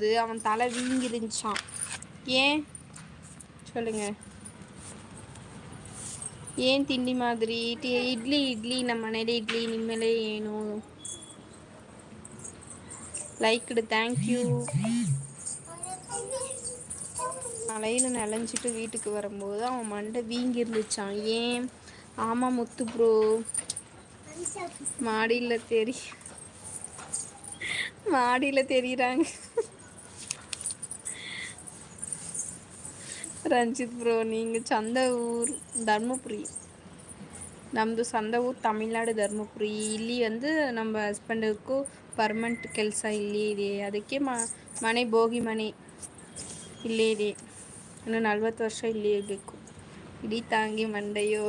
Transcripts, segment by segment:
போது அவன் தலை வீங்கிருந்துச்சான் ஏன்? சொல்லுங்க. ஏன் திண்டி மாதிரி? இட்லி இட்லி நம்ம மனையில இட்லி நிம்மலே ஏனும். லைக்குடு தேங்க்யூ மலையில் நனைஞ்சிட்டு வீட்டுக்கு வரும்போது அவன் மண்டை வீங்கி இருந்துச்சான் ஏன்? ஆமாம் முத்து ப்ரோ மாடியில் தெரிய மாடியில் தெரியுறாங்க. ರಂಜಿತ್ ಬ್ರೋ ನಿಂಗೆ ಚಂದ ಊರು ಧರ್ಮಪುರಿ ನಮ್ಮದು ಸಂದ ಊರು ತಮಿಳ್ನಾಡು ಧರ್ಮಪುರಿ ಇಲ್ಲಿ ಒಂದು ನಮ್ಮ ಹಸ್ಬೆಂಡಕ್ಕೂ ಪರ್ಮನೆಂಟ್ ಕೆಲಸ ಇಲ್ಲಿ ಇದೆ ಅದಕ್ಕೆ ಮನೆ ಬೋಗಿ ಮನೆ ಇಲ್ಲೇ ಇದೆ ಇನ್ನು ನಲ್ವತ್ತು ವರ್ಷ ಇಲ್ಲೇ ಇರಬೇಕು ಇಡೀ ತಾಂಗಿ ಮಂಡೆಯೋ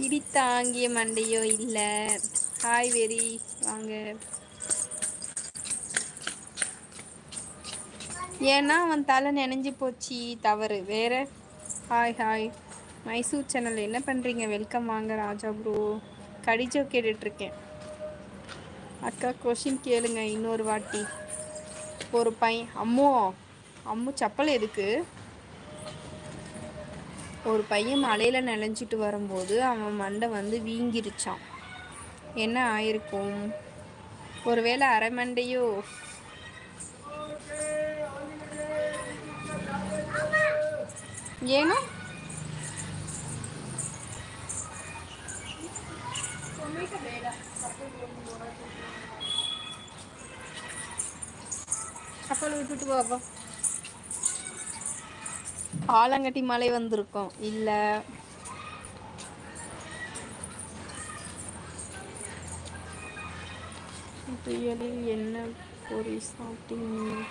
ಇಡೀ ತಾಂಗಿಯ ಮಂಡೆಯೋ ಇಲ್ಲ ಹಾಯ್ ವೆರಿ வாங்க ஏன்னா அவன் தலை நினைஞ்சு போச்சு தவறு. வேற ஹாய் ஹாய் மைசூர் சேனல் என்ன பண்ணுறீங்க வெல்கம் வாங்க ராஜா ப்ரோ கடிச்சோ கேட்டுட்ருக்கேன். அக்கா கொஷின் கேளுங்க இன்னொரு வாட்டி. ஒரு பையன் அம்மோ அம்மு சப்பல் எதுக்கு? ஒரு பையன் மலையில் நினைஞ்சிட்டு வரும்போது அவன் மண்டை வந்து வீங்கிருச்சான் என்ன ஆயிருக்கும்? ஒருவேளை அரை மண்டையோ ಏನು கப்பல் விட்டுட்டு பாப்பா ஆலங்கட்டி மலை வந்திருக்கோம். இல்லை. என்ன பொரி சாப்பிட்டீங்க?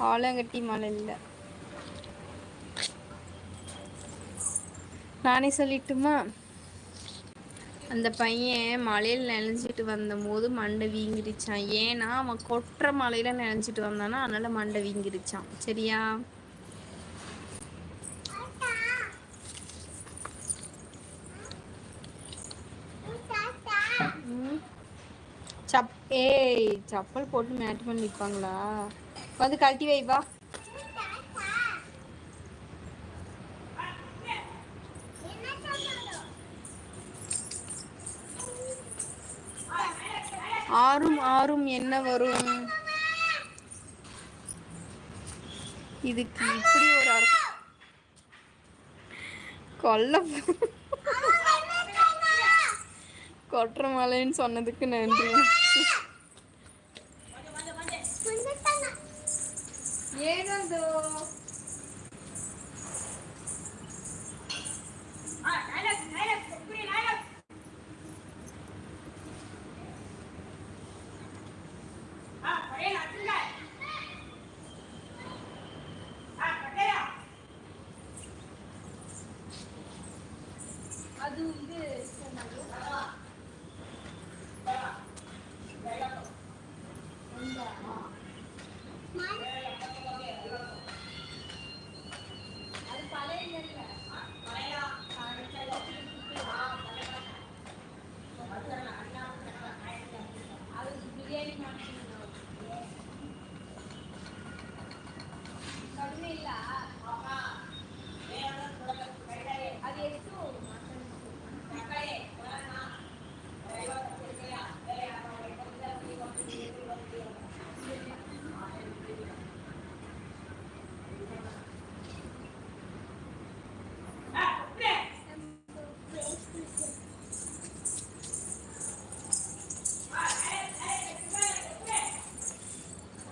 ஆலங்கட்டி மலை இல்லை. நானே சொல்லிட்டுமா? அந்த பையன் மலையில் நினைஞ்சிட்டு வந்த போது மண்டை வீங்கிருச்சான் ஏன்னா அவன் கொட்டுற மலையில நினைஞ்சிட்டு வந்தானா அதனால மண்டை வீங்கிருச்சான் சரியா? சப் ஏய் சப்பல் போட்டு மேட் பண்ணி நிற்பாங்களா வந்து கழட்டி வை வா. ஆறும் ஆறும் என்ன வரும்? இதுக்கு இப்படி ஒரு அர்த்தம். கொல்ல கொட்டுற மலைன்னு சொன்னதுக்கு நன்றி ಏನದು ಅದು ಇದು Yeah, you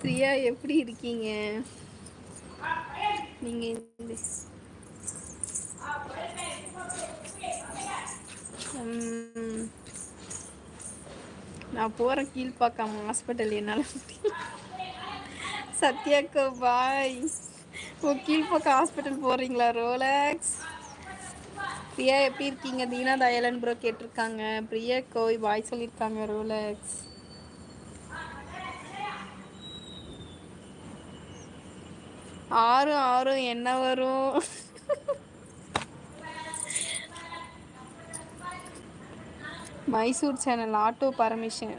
பிரியா எப்படி இருக்கீங்க? நீங்க நான் போகிறேன் கீழ்ப்பாக்கம் ஹாஸ்பிட்டல் என்னால் சத்யாக்கு பாய் ஓ கீழ்ப்பாக்கம் ஹாஸ்பிட்டல் போகிறீங்களா ரோலக்ஸ் பிரியா எப்படி இருக்கீங்க? தீனா தயலன் ப்ரோ கேட்டிருக்காங்க. பிரியா கோய் பாய் சொல்லியிருக்காங்க. ரோலக்ஸ் ஆறு ஆறு என்ன வரும்? Mysore channel auto permission